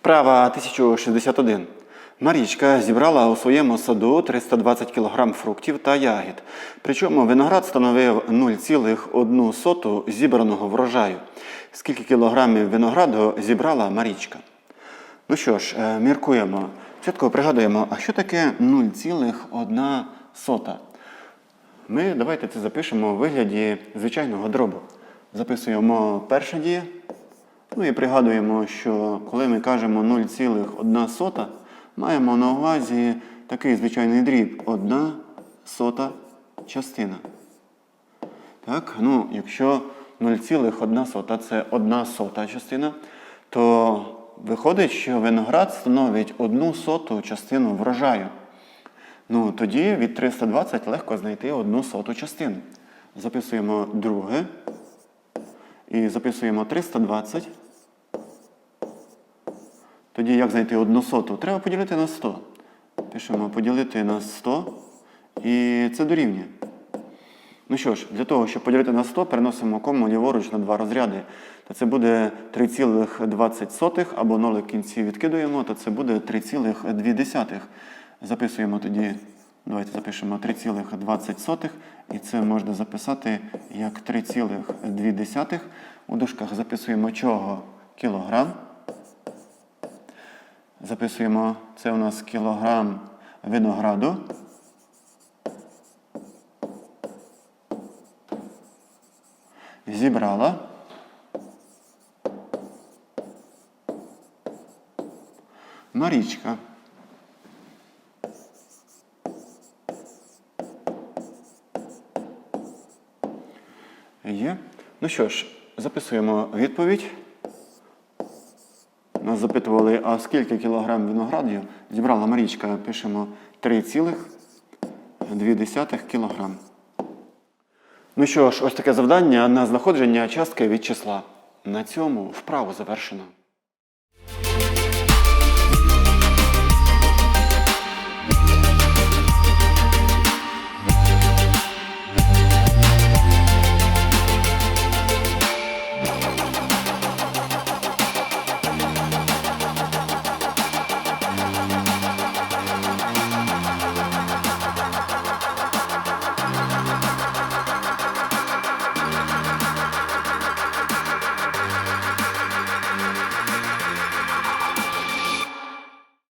Вправа 1061. Марічка зібрала у своєму саду 320 кг фруктів та ягід. Причому виноград становив 0,1 зібраного врожаю. Скільки кілограмів винограду зібрала Марічка? Ну що ж, е, міркуємо. Спочатку пригадуємо, а що таке 0,1? Ми давайте це запишемо у вигляді звичайного дробу. Записуємо перша дія. Ну і пригадуємо, що коли ми кажемо 0,1, маємо на увазі такий звичайний дріб 1 сота частина. Так, ну, якщо 0,1 це 1 сота частина, то виходить, що виноград становить 1 соту частину врожаю. Ну, тоді від 320 легко знайти 1 соту частину. Записуємо друге. І записуємо 320. Тоді як знайти одну соту? Треба поділити на 100. Пишемо поділити на 100. І це дорівнює. Ну що ж, для того, щоб поділити на 100, переносимо кому ліворуч на два розряди. То це буде 3,20 або 0 в кінці відкидуємо, то це буде 3,2. Записуємо тоді, давайте запишемо 3,20. І це можна записати як 3,2. У дужках записуємо чого? Кілограм. Записуємо, це у нас кілограм винограду. Зібрала. Марічка. Є. Ну що ж, записуємо відповідь. Нас запитували, а скільки кілограм виноградів зібрала Марічка. Пишемо 3,2 кілограм. Ну що ж, ось таке завдання на знаходження частки від числа. На цьому вправу завершено.